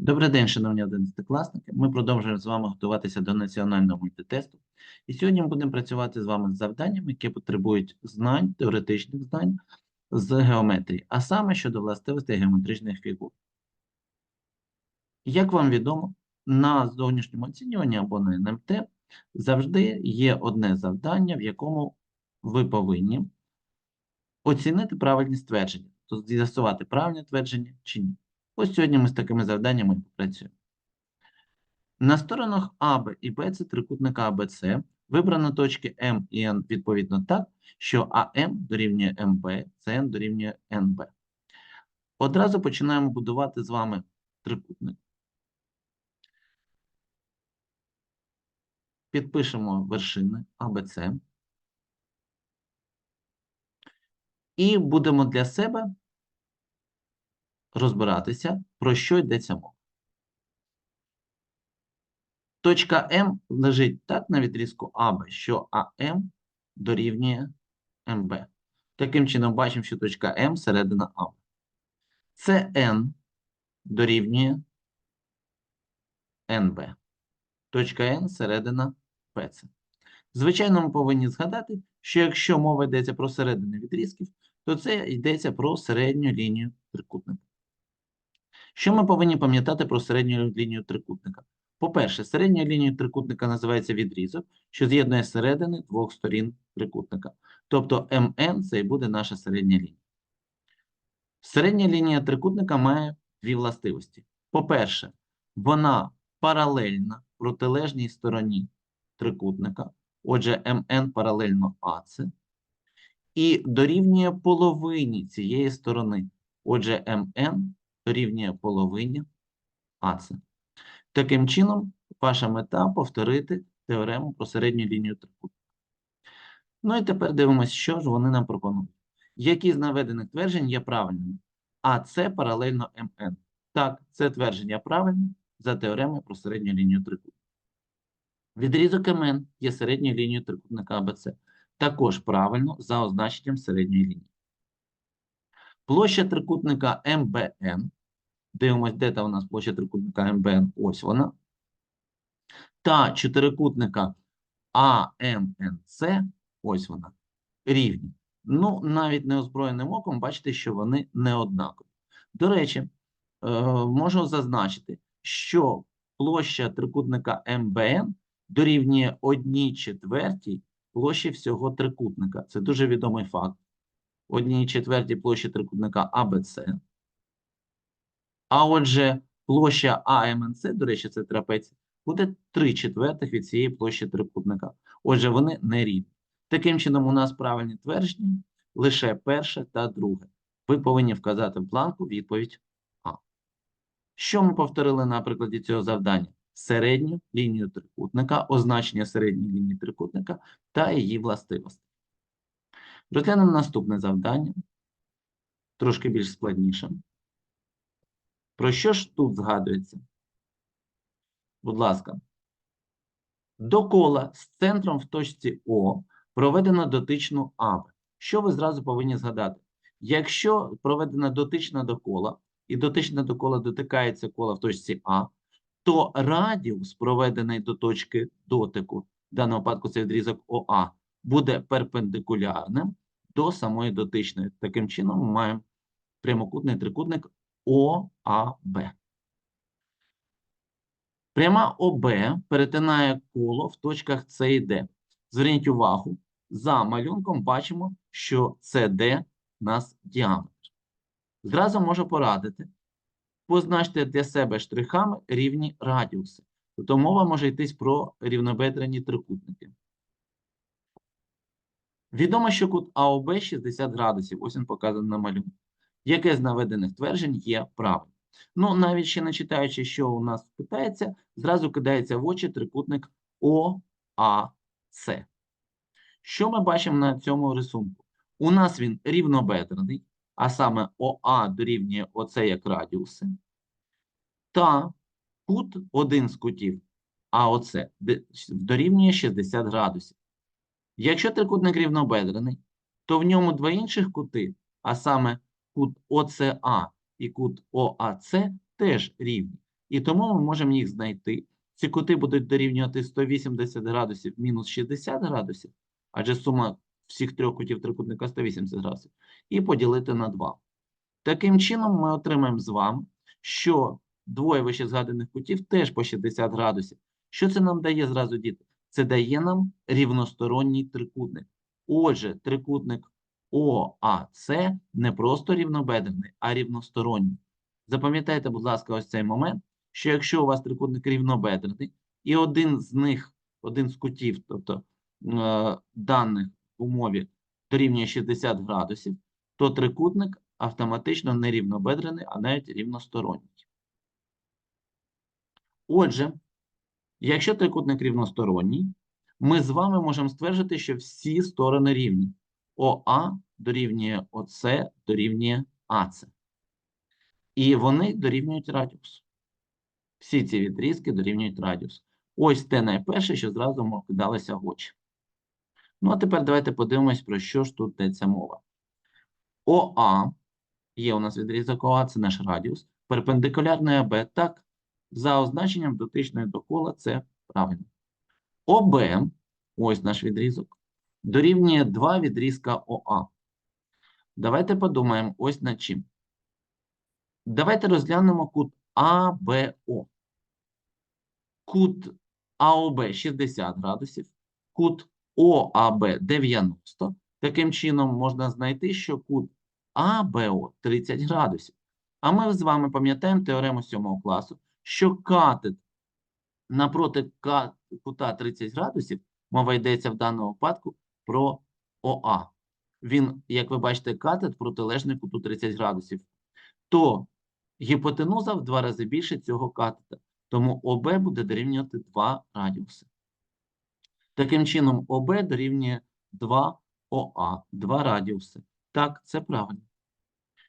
Добрий день, шановні одинадцятикласники. Ми продовжуємо з вами готуватися до національного мультитесту. І сьогодні ми будемо працювати з вами з завданнями, які потребують знань, теоретичних знань з геометрії, а саме щодо властивостей геометричних фігур. Як вам відомо, на зовнішньому оцінюванні або на НМТ завжди є одне завдання, в якому ви повинні оцінити правильність твердження, тобто з'ясувати правильне твердження чи ні. Ось сьогодні ми з такими завданнями і попрацюємо. На сторонах АБ і БЦ трикутника АБЦ вибрано точки М і Н відповідно так, що АМ дорівнює МБ, СН дорівнює НБ. Одразу починаємо будувати з вами трикутник. Підпишемо вершини АБЦ. І будемо для себе розбиратися, про що йдеться мова. Точка М лежить так на відрізку АБ, що АМ дорівнює МБ. Таким чином, бачимо, що точка М середина АБ. СН дорівнює НБ. Точка Н середина ПЦ. Звичайно, ми повинні згадати, що якщо мова йдеться про середини відрізків, то це йдеться про середню лінію трикутника. Що ми повинні пам'ятати про середню лінію трикутника? По-перше, середньою лінією трикутника називається відрізок, що з'єднує середини двох сторін трикутника. Тобто МН це і буде наша середня лінія. Середня лінія трикутника має дві властивості. По-перше, вона паралельна протилежній стороні трикутника, отже, МН паралельно АЦ, і дорівнює половині цієї сторони, отже, МН дорівнює половині АЦ. Таким чином, ваша мета повторити теорему про середню лінію трикутника. Ну і тепер дивимося, що ж вони нам пропонують. Які з наведених тверджень є правильними? АЦ паралельно МН. Так, це твердження правильне за теоремою про середню лінію трикутника. Відрізок МН є середньою лінією трикутника АБЦ. Також правильно за означенням середньої лінії. Площа трикутника МБН. Дивимось, де там у нас площа трикутника МБН. Ось вона. Та чотирикутника АМНЦ. Ось вона. Рівні. Ну, навіть неозброєним оком бачите, що вони не однакові. До речі, е, можу зазначити, що площа трикутника МБН дорівнює 1 четвертій площі всього трикутника. Це дуже відомий факт. Одній четвертій площі трикутника АБЦ. А отже, площа АМНЦ, до речі, це трапеція, буде 3 четвертих від цієї площі трикутника. Отже, вони не рівні. Таким чином, у нас правильні твердження лише перше та друге. Ви повинні вказати в планку відповідь А. Що ми повторили на прикладі цього завдання? Середню лінію трикутника, означення середньої лінії трикутника та її властивості. Розглянемо наступне завдання, трошки більш складніше. Про що ж тут згадується? Будь ласка. До кола з центром в точці О проведено дотичну АБ. Що ви зразу повинні згадати? Якщо проведена дотична до кола, і дотична до кола дотикається кола в точці А, то радіус, проведений до точки дотику, в даному випадку це відрізок ОА, буде перпендикулярним до самої дотичної. Таким чином, ми маємо прямокутний трикутник ОАБ. Пряма ОБ перетинає коло в точках С і Д. Зверніть увагу, за малюнком бачимо, що CD у нас діаметр. Зразу можу порадити. Позначте для себе штрихами рівні радіуси. Тобто мова може йтись про рівнобедрені трикутники. Відомо, що кут АОБ 60 градусів. Ось він показаний на малюнку. Яке з наведених тверджень є правильним? Ну, навіть ще не читаючи, що у нас питається, зразу кидається в очі трикутник ОАЦ. Що ми бачимо на цьому рисунку? У нас він рівнобедрений, а саме ОА дорівнює оце як радіуси. Та кут один з кутів, АОЦ дорівнює 60 градусів. Якщо трикутник рівнобедрений, то в ньому два інших кути, а саме кут ОЦА і кут ОАЦ теж рівні. І тому ми можемо їх знайти. Ці кути будуть дорівнювати 180 градусів мінус 60 градусів, адже сума всіх трьох кутів трикутника 180 градусів, і поділити на 2. Таким чином, ми отримаємо з вами, що двоє вище згаданих кутів теж по 60 градусів. Що це нам дає зразу, діти? Це дає нам рівносторонній трикутник. Отже, трикутник ОАЦ не просто рівнобедрений, а рівносторонній. Запам'ятайте, будь ласка, ось цей момент, що якщо у вас трикутник рівнобедрений, і один з них, один з кутів, тобто е, даних в умові дорівнює 60 градусів, то трикутник автоматично не рівнобедрений, а навіть рівносторонній. Отже, якщо трикутник рівносторонній, ми з вами можемо стверджувати, що всі сторони рівні. ОА дорівнює ОС дорівнює АС. І вони дорівнюють радіусу. Всі ці відрізки дорівнюють радіусу. Ось те найперше, що зразу кидалося в очі. Ну, а тепер давайте подивимось, про що ж тут йдеться мова. ОА, є у нас відрізок ОА, це наш радіус. Перпендикулярний АБ, так, за означенням дотичної до кола, це правильно. ОБ, ось наш відрізок, дорівнює 2 відрізка ОА. Давайте подумаємо ось над чим. Давайте розглянемо кут АБО. Кут АОБ 60 градусів, кут ОАБ 90. Таким чином можна знайти, що кут АБО 30 градусів. А ми з вами пам'ятаємо теорему 7 класу, що катет напроти кута 30 градусів, мова йдеться в даному випадку про ОА. Він, як ви бачите, катет протилежний куту 30 градусів. То гіпотенуза в два рази більше цього катета. Тому ОБ буде дорівнювати 2 радіуси. Таким чином, ОБ дорівнює 2 ОА, 2 радіуси. Так, це правильно.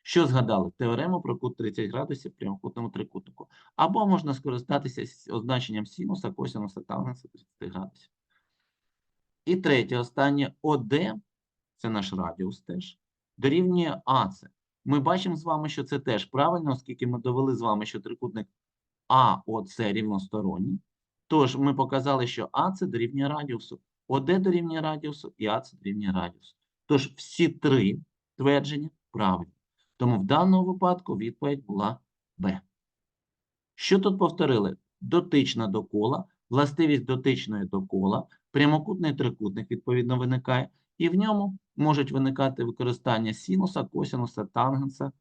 Що згадали? Теорему про кут 30 градусів прямокутному трикутнику. Або можна скористатися означенням синуса, косинуса, тангенса 30 градусів. І третє, останнє ОД, це наш радіус теж, дорівнює АЦ. Ми бачимо з вами, що це теж правильно, оскільки ми довели з вами, що трикутник АОЦ рівносторонній. Тож ми показали, що АЦ дорівнює радіусу, ОД дорівнює радіусу і АЦ дорівнює радіусу. Тож всі три твердження правильні. Тому в даному випадку відповідь була Б. Що тут повторили? Дотична до кола, властивість дотичної до кола, прямокутний трикутник, відповідно, виникає, і в ньому можуть виникати використання синуса, косинуса, тангенса, е,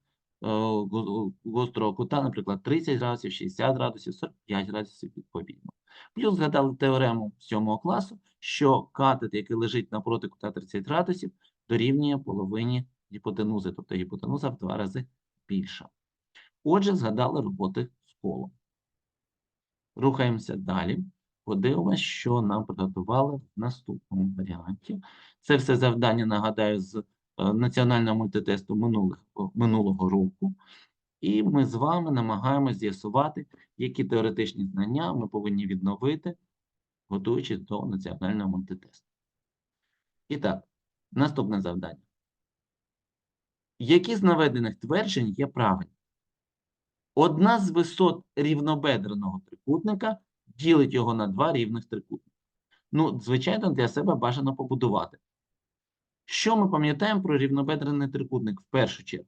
гострого кута, наприклад, 30 градусів, 60 градусів, 45 градусів відповідно. Плюс згадали теорему 7 класу, що катет, який лежить напроти кута 30 градусів, дорівнює половині гіпотенузи, тобто гіпотенуза в два рази більша. Отже, згадали роботи з колом. Рухаємося далі. Подивимось, що нам приготували в наступному варіанті. Це все завдання, нагадаю, з е, національного мультитесту минулих, минулого року. І ми з вами намагаємося з'ясувати, які теоретичні знання ми повинні відновити, готуючись до національного мультитесту. І так, наступне завдання. Які з наведених тверджень є правильні? Одна з висот рівнобедреного трикутника ділить його на два рівних трикутника. Ну, звичайно, для себе бажано побудувати. Що ми пам'ятаємо про рівнобедрений трикутник в першу чергу?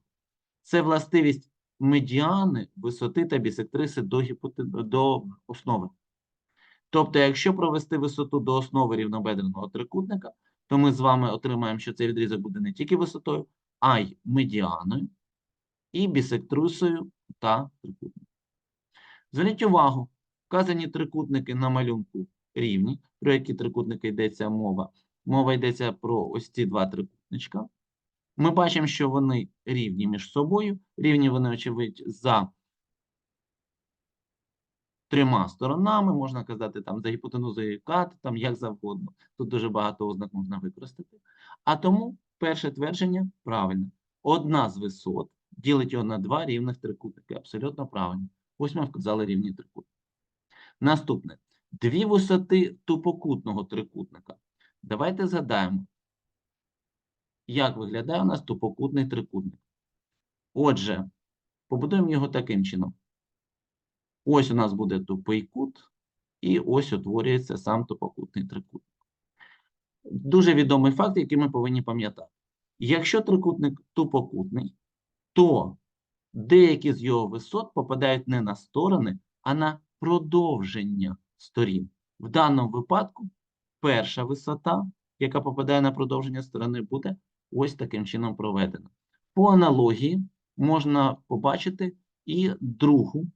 Це властивість медіани, висоти та бісектриси до, гіпотен... до основи. Тобто, якщо провести висоту до основи рівнобедреного трикутника, то ми з вами отримаємо, що цей відрізок буде не тільки висотою, а й медіаною і бісектрисою та трикутником. Зверніть увагу, вказані трикутники на малюнку рівні, про які трикутники йдеться мова. Мова йдеться про ось ці два трикутничка. Ми бачимо, що вони рівні між собою. Рівні вони, очевидь, за трьома сторонами, можна казати, там, за гіпотенузою кат, там як завгодно. Тут дуже багато ознак можна використати. А тому перше твердження правильне. Одна з висот ділить його на два рівних трикутники. Абсолютно правильно. Ось ми вказали рівні трикутники. Наступне. Дві висоти тупокутного трикутника. Давайте згадаємо, як виглядає у нас тупокутний трикутник. Отже, побудуємо його таким чином. Ось у нас буде тупий кут, і ось утворюється сам тупокутний трикутник. Дуже відомий факт, який ми повинні пам'ятати. Якщо трикутник тупокутний, то деякі з його висот попадають не на сторони, а на продовження сторін. В даному випадку перша висота, яка попадає на продовження сторони, буде ось таким чином проведена. По аналогії можна побачити і другу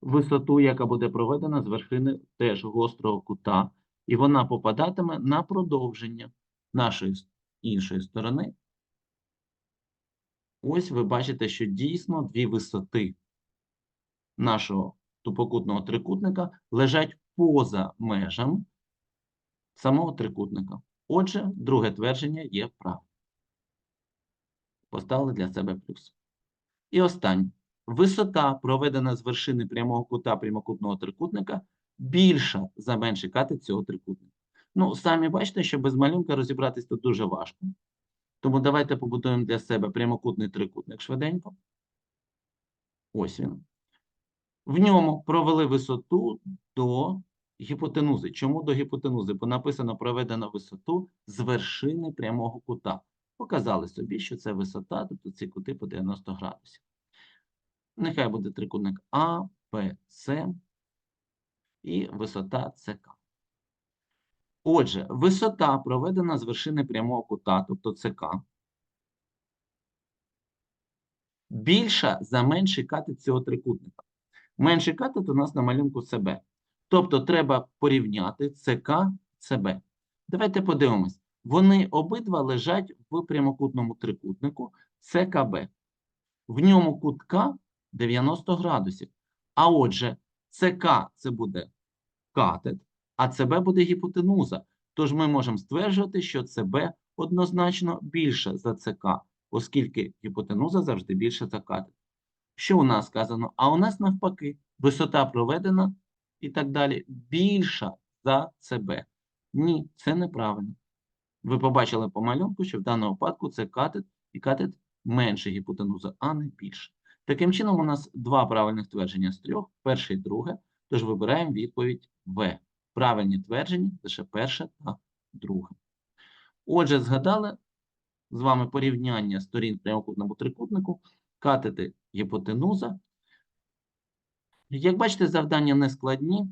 висоту, яка буде проведена з вершини теж гострого кута, і вона попадатиме на продовження нашої іншої сторони. Ось ви бачите, що дійсно дві висоти нашого тупокутного трикутника лежать поза межами самого трикутника. Отже, друге твердження є правильним. Поставили для себе плюс. І останнє. Висота, проведена з вершини прямого кута прямокутного трикутника, більша за менший катет цього трикутника. Ну, самі бачите, що без малюнка розібратись тут дуже важко. Тому давайте побудуємо для себе прямокутний трикутник швиденько. Ось він. В ньому провели висоту до гіпотенузи. Чому до гіпотенузи? Бо написано проведено висоту з вершини прямого кута. Показали собі, що це висота, тобто ці кути по 90 градусів. Нехай буде трикутник А, П, С і висота СК. Отже, висота проведена з вершини прямого кута, тобто СК, більша за менший катет цього трикутника. Менший катет у нас на малюнку СБ. Тобто треба порівняти СК СБ. Давайте подивимось. Вони обидва лежать в прямокутному трикутнику СКБ. В ньому кутка 90 градусів. А отже, СК це буде катет, а ЦБ буде гіпотенуза. Тож ми можемо стверджувати, що ЦБ однозначно більше за ЦК, оскільки гіпотенуза завжди більше за катет. Що у нас сказано? А у нас навпаки, висота проведена і так далі більша за ЦБ. Ні, це неправильно. Ви побачили по малюнку, що в даному випадку це катет і катет менше гіпотенузи, а не більше. Таким чином, у нас два правильних твердження з трьох, перше і друге, тож вибираємо відповідь В. Правильні твердження лише перше та друге. Отже, згадали з вами порівняння сторін прямокутному трикутнику, катети гіпотенуза. Як бачите, завдання не складні,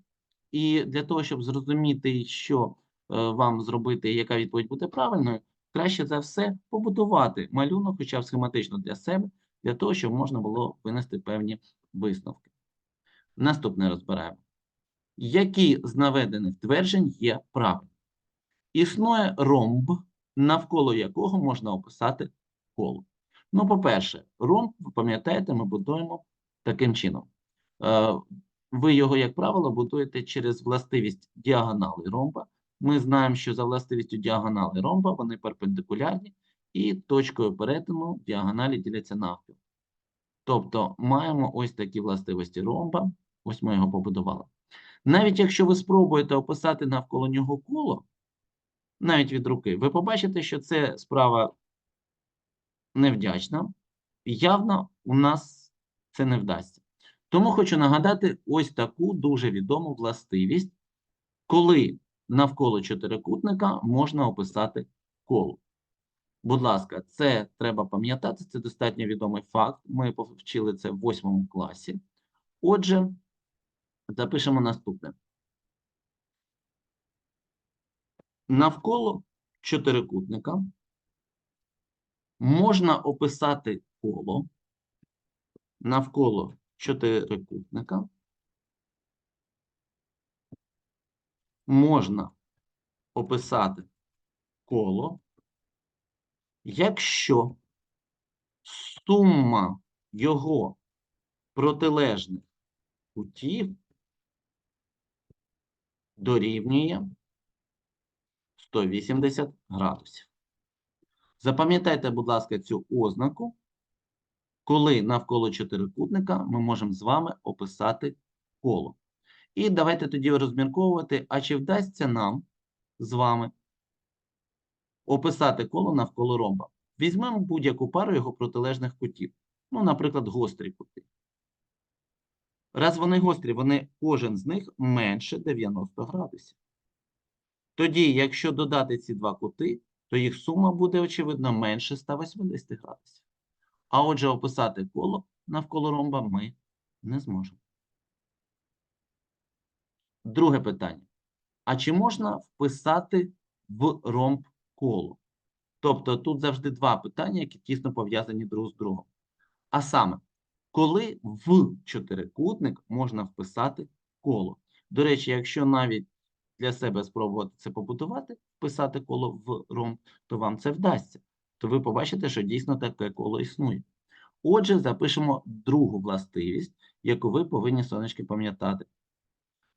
і для того, щоб зрозуміти, що е, вам зробити, яка відповідь буде правильною, краще за все побудувати малюнок, хоча б схематично для себе, для того, щоб можна було винести певні висновки. Наступне розбираємо. Які з наведених тверджень є правильними? Існує ромб, навколо якого можна описати коло. Ну, по-перше, ромб, ви пам'ятаєте, ми будуємо таким чином. Е, Ви його, як правило, будуєте через властивість діагонали ромба. Ми знаємо, що за властивістю діагонали ромба вони перпендикулярні і точкою перетину діагоналі діляться навпіл. Тобто маємо ось такі властивості ромба, ось ми його побудували. Навіть якщо ви спробуєте описати навколо нього коло, навіть від руки, ви побачите, що це справа невдячна. Явно у нас це не вдасться. Тому хочу нагадати ось таку дуже відому властивість, коли навколо чотирикутника можна описати коло. Будь ласка, це треба пам'ятати, це достатньо відомий факт. Ми повчили це в восьмому класі. Отже, запишемо наступне. Навколо чотирикутника можна описати коло навколо чотирикутника можна описати коло, якщо сума його протилежних кутів дорівнює 180 градусів. Запам'ятайте, будь ласка, цю ознаку, коли навколо чотирикутника ми можемо з вами описати коло. І давайте тоді розмірковувати, а чи вдасться нам з вами описати коло навколо ромба. Візьмемо будь-яку пару його протилежних кутів. Ну, наприклад, гострі кути. Раз вони гострі, вони кожен з них менше 90 градусів. Тоді, якщо додати ці два кути, то їх сума буде, очевидно, менше 180 градусів. А отже, описати коло навколо ромба ми не зможемо. Друге питання. А чи можна вписати в ромб коло? Тобто тут завжди два питання, які тісно пов'язані друг з другом. А саме, коли в чотирикутник можна вписати коло? До речі, якщо навіть для себе спробувати це побудувати, вписати коло в ромб, то вам це вдасться. То ви побачите, що дійсно таке коло існує. Отже, запишемо другу властивість, яку ви повинні, сонечки, пам'ятати.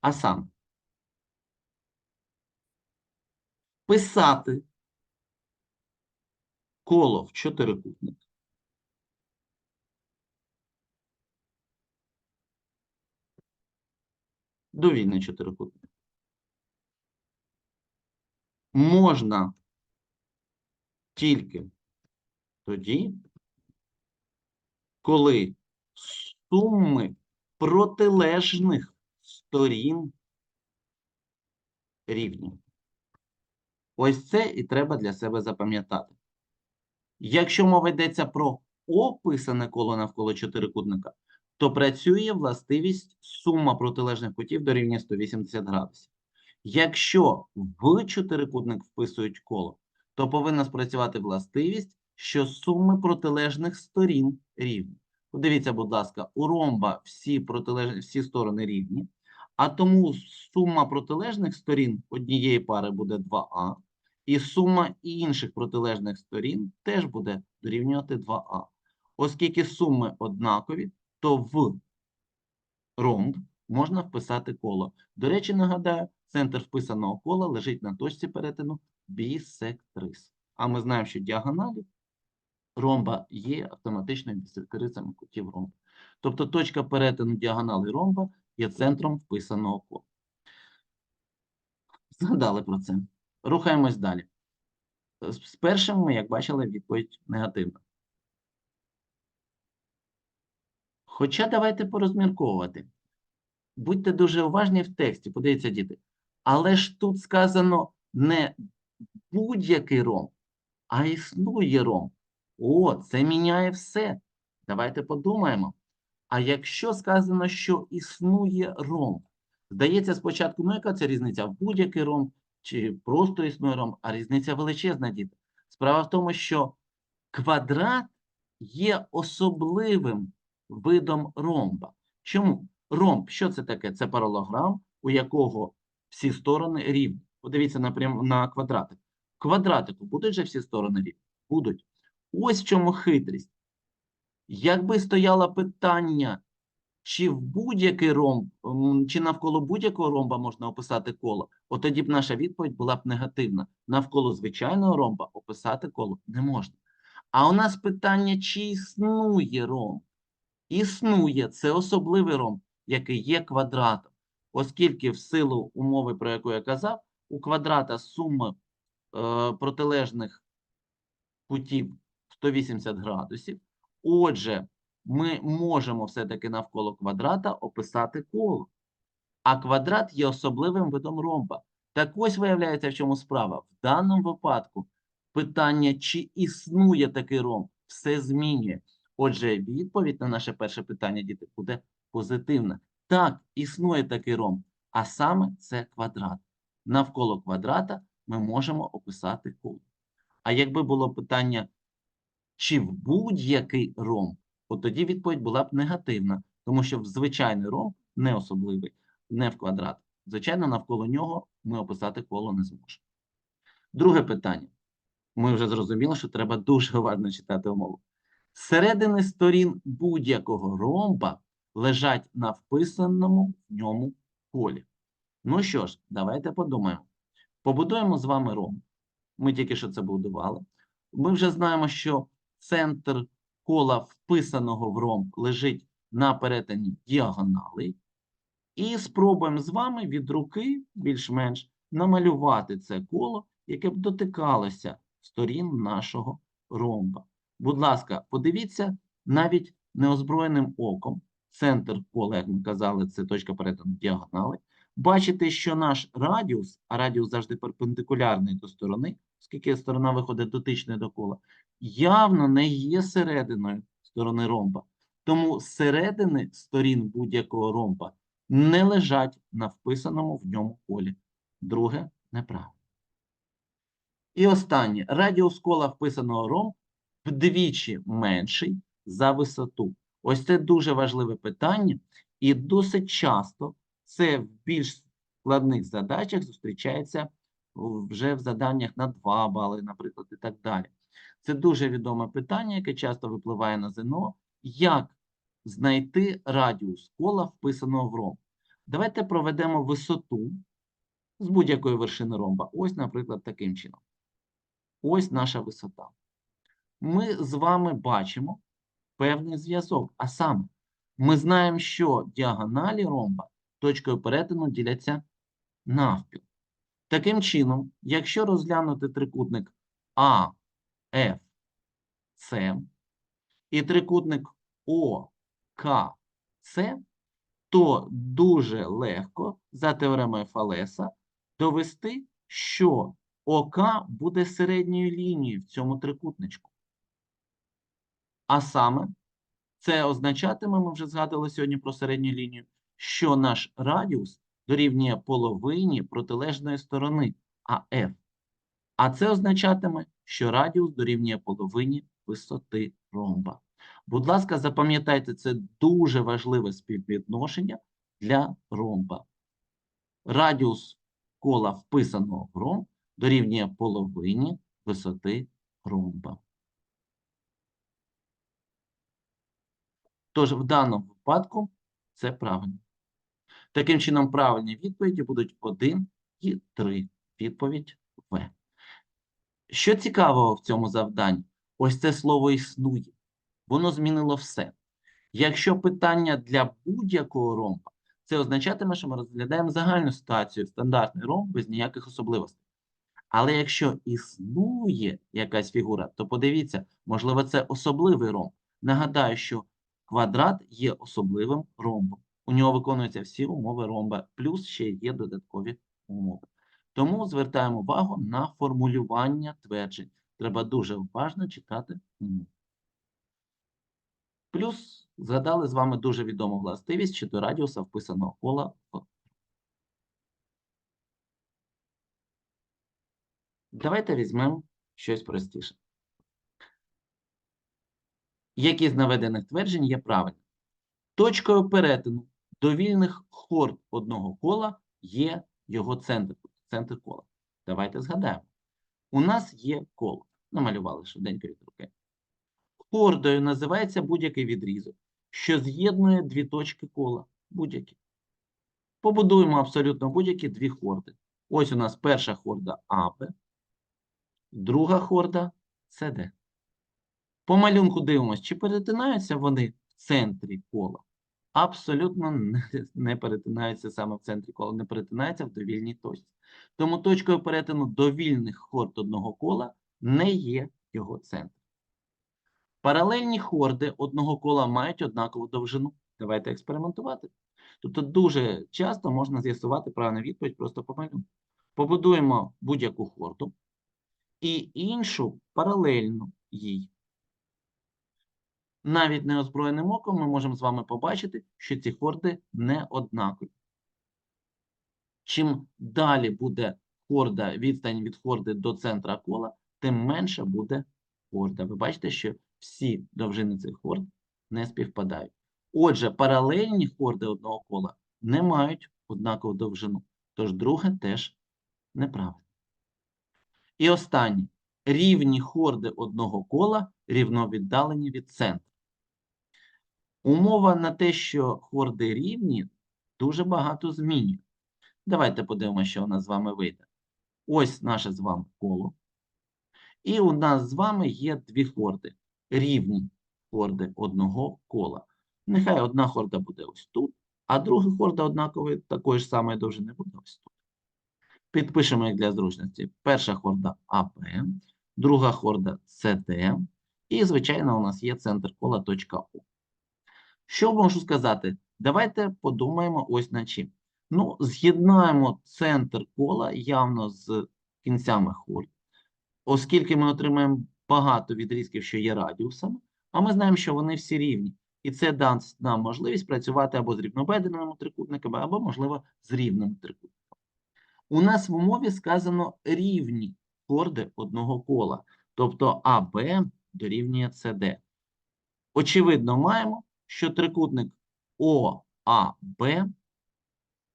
А саме, писати коло в чотирикутник. Довільний чотирикутник. Можна тільки тоді, коли суми протилежних сторін рівні. Ось це і треба для себе запам'ятати. Якщо мова йдеться про описане коло навколо чотирикутника, то працює властивість сума протилежних кутів дорівнює 180 градусів. Якщо в чотирикутник вписують коло, то повинна спрацювати властивість, що суми протилежних сторін рівні. Подивіться, будь ласка, у ромба всі, протилеж... всі сторони рівні, а тому сума протилежних сторін однієї пари буде 2а, і сума інших протилежних сторін теж буде дорівнювати 2а. Оскільки суми однакові, то в ромб можна вписати коло. До речі, нагадаю, центр вписаного кола лежить на точці перетину бісектрис. А ми знаємо, що діагоналі ромба є автоматичними бісектрисами кутів ромба. Тобто точка перетину діагонали ромба є центром вписаного кола. Згадали про це. Рухаємось далі. З першим ми, як бачили, відповідь негативна. Хоча давайте порозмірковувати. Будьте дуже уважні в тексті, подивіться, діти. Але ж тут сказано не будь-який ром, а існує ром. О, це міняє все. Давайте подумаємо. А якщо сказано, що існує ром, здається, спочатку, ну яка це різниця? Будь-який ром чи просто існує ром, а різниця величезна, діти. Справа в тому, що квадрат є особливим видом ромба. Чому? Ромб, що це таке? Це паралограм, у якого всі сторони рівні. Подивіться напрям на квадратик. Квадратику будуть же всі сторони рівні? Будуть. Ось в чому хитрість. Якби стояло питання, чи в будь-який ромб, чи навколо будь-якого ромба можна описати коло, от тоді б наша відповідь була б негативна. Навколо звичайного ромба описати коло не можна. А у нас питання, чи існує ромб? Існує, це особливий ромб, який є квадратом. Оскільки в силу умови, про яку я казав, у квадрата сума е, протилежних кутів 180 градусів. Отже, ми можемо все-таки навколо квадрата описати коло. А квадрат є особливим видом ромба. Так ось виявляється, в чому справа. В даному випадку питання, чи існує такий ромб, все змінює. Отже, відповідь на наше перше питання, діти, буде позитивна. Так, існує такий ромб, а саме це квадрат. Навколо квадрата ми можемо описати коло. А якби було питання, чи в будь-який ромб, от тоді відповідь була б негативна, тому що в звичайний ромб не особливий, не в квадрат. Звичайно, навколо нього ми описати коло не зможемо. Друге питання. Ми вже зрозуміли, що треба дуже уважно читати умову. Середини сторін будь-якого ромба лежать на вписаному в ньому колі. Ну що ж, давайте подумаємо. Побудуємо з вами ромб. Ми тільки що це будували. Ми вже знаємо, що центр кола вписаного в ромб лежить на перетині діагонали. І спробуємо з вами від руки більш-менш намалювати це коло, яке б дотикалося сторін нашого ромба. Будь ласка, подивіться навіть неозброєним оком, центр кола, як ми казали, це точка перетину діагонали. Бачите, що наш радіус, а радіус завжди перпендикулярний до сторони, оскільки сторона виходить дотичною до кола, явно не є серединою сторони ромба. Тому середини сторін будь-якого ромба не лежать на вписаному в ньому колі. Друге неправильно. І останнє. Радіус кола вписаного ромб вдвічі менший за висоту. Ось це дуже важливе питання, і досить часто це в більш складних задачах зустрічається вже в заданнях на 2 бали, наприклад, і так далі. Це дуже відоме питання, яке часто випливає на ЗНО. Як знайти радіус кола, вписаного в ромб? Давайте проведемо висоту з будь-якої вершини ромба. Ось, наприклад, таким чином. Ось наша висота. Ми з вами бачимо певний зв'язок. А саме, ми знаємо, що діагоналі ромба точкою перетину діляться навпіл. Таким чином, якщо розглянути трикутник А, Ф, С і трикутник О, К, С, то дуже легко за теоремою Фалеса довести, що ОК буде середньою лінією в цьому трикутничку. А саме, це означатиме, ми вже згадували сьогодні про середню лінію, що наш радіус дорівнює половині протилежної сторони АФ. А це означатиме, що радіус дорівнює половині висоти ромба. Будь ласка, запам'ятайте, це дуже важливе співвідношення для ромба. Радіус кола вписаного в ромб дорівнює половині висоти ромба. Тож в даному випадку це правильно. Таким чином, правильні відповіді будуть 1 і 3. Відповідь В. Що цікавого в цьому завданні? Ось це слово існує. Воно змінило все. Якщо питання для будь-якого ромба, це означатиме, що ми розглядаємо загальну ситуацію, стандартний ромб без ніяких особливостей. Але якщо існує якась фігура, то подивіться, можливо, це особливий ромб. Нагадаю, що квадрат є особливим ромбом. У нього виконуються всі умови ромба, плюс ще є додаткові умови. Тому звертаємо увагу на формулювання тверджень. Треба дуже уважно читати. Плюс згадали з вами дуже відому властивість щодо радіуса вписаного кола. Давайте візьмемо щось простіше. Які з наведених тверджень є правильними? Точкою перетину довільних хорд одного кола є його центр, центр кола. Давайте згадаємо. У нас є коло. Намалювали швиденько від руки. Хордою називається будь-який відрізок, що з'єднує дві точки кола. Будь-які. Побудуємо абсолютно будь-які дві хорди. Ось у нас перша хорда АБ, друга хорда СД. По малюнку дивимося, чи перетинаються вони в центрі кола. Абсолютно не, не перетинаються саме в центрі кола, не перетинаються в довільній точці. Тому точкою перетину довільних хорд одного кола не є його центр. Паралельні хорди одного кола мають однакову довжину. Давайте експериментувати. Тобто дуже часто можна з'ясувати правильну відповідь просто по малюнку. Побудуємо будь-яку хорду і іншу паралельну їй. Навіть неозброєним оком ми можемо з вами побачити, що ці хорди не однакові. Чим далі буде хорда, відстань від хорди до центра кола, тим менша буде хорда. Ви бачите, що всі довжини цих хорд не співпадають. Отже, паралельні хорди одного кола не мають однакову довжину. Тож друге теж неправильно. І останнє. Рівні хорди одного кола рівновіддалені від центру. Умова на те, що хорди рівні, дуже багато змінює. Давайте подивимося, що у нас з вами вийде. Ось наше з вами коло. І у нас з вами є дві хорди. Рівні хорди одного кола. Нехай одна хорда буде ось тут, а друга хорда однакової такої ж самої довжини буде ось тут. Підпишемо їх для зручності. Перша хорда АП, друга хорда СД. І, звичайно, у нас є центр кола точка О. Що можу сказати? Давайте подумаємо ось над чим. Ну, з'єднаємо центр кола явно з кінцями холь, оскільки ми отримаємо багато відрізків, що є радіусами, а ми знаємо, що вони всі рівні. І це дасть нам можливість працювати або з рівнобедреними трикутниками, або, можливо, з рівними трикутниками. У нас в умові сказано рівні хорди одного кола, тобто АБ дорівнює СД. Очевидно, маємо, що трикутник ОАБ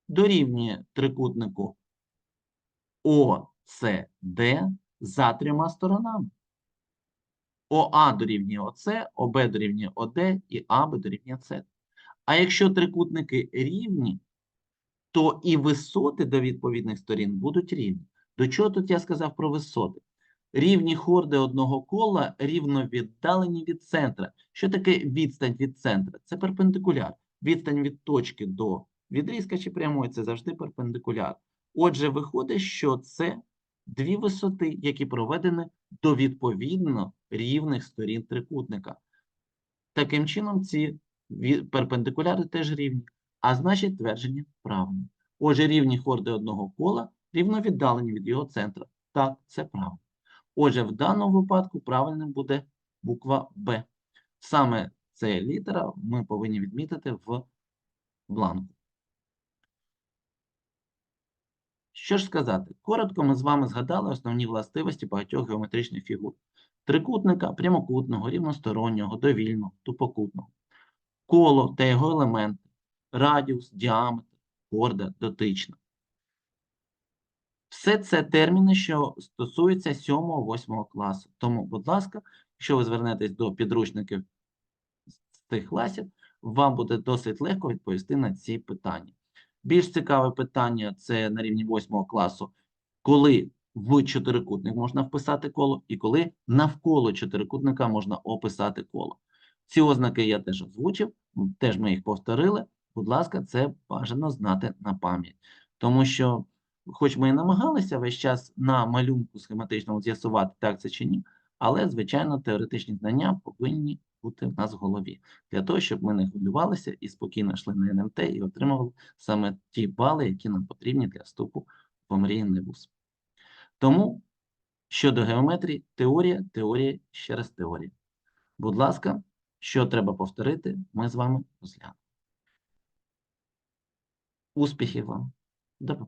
дорівнює трикутнику ОСД за трьома сторонами. ОА дорівнює ОС, ОБ дорівнює ОД і АБ дорівнює С. А якщо трикутники рівні, то і висоти до відповідних сторін будуть рівні. До чого тут я сказав про висоти? Рівні хорди одного кола рівно віддалені від центра. Що таке відстань від центра? Це перпендикуляр. Відстань від точки до відрізка чи прямої це завжди перпендикуляр. Отже, виходить, що це дві висоти, які проведені до відповідно рівних сторін трикутника. Таким чином, ці перпендикуляри теж рівні, а значить твердження правильне. Отже, рівні хорди одного кола рівно віддалені від його центра. Так, це правильно. Отже, в даному випадку правильним буде буква Б. Саме ця літера ми повинні відмітити в бланку. Що ж сказати? Коротко ми з вами згадали основні властивості багатьох геометричних фігур. Трикутника, прямокутного, рівностороннього, довільного, тупокутного. Коло та його елементи, радіус, діаметр, хорда, дотична. Все це терміни, що стосуються 7-8 класу. Тому, будь ласка, якщо ви звернетесь до підручників з тих класів, вам буде досить легко відповісти на ці питання. Більш цікаве питання це на рівні 8 класу, коли в чотирикутник можна вписати коло, і коли навколо чотирикутника можна описати коло. Ці ознаки я теж озвучив, теж ми їх повторили. Будь ласка, це бажано знати на пам'ять. Тому що, хоч ми і намагалися весь час на малюнку схематичному з'ясувати, так це чи ні, але, звичайно, теоретичні знання повинні бути в нас в голові для того, щоб ми не хвилювалися і спокійно йшли на НМТ і отримували саме ті бали, які нам потрібні для вступу в омріяний вуз. Тому щодо геометрії, теорія, теорія, ще раз теорія. Будь ласка, що треба повторити, ми з вами розглянемо. Успіхів вам! До побачення!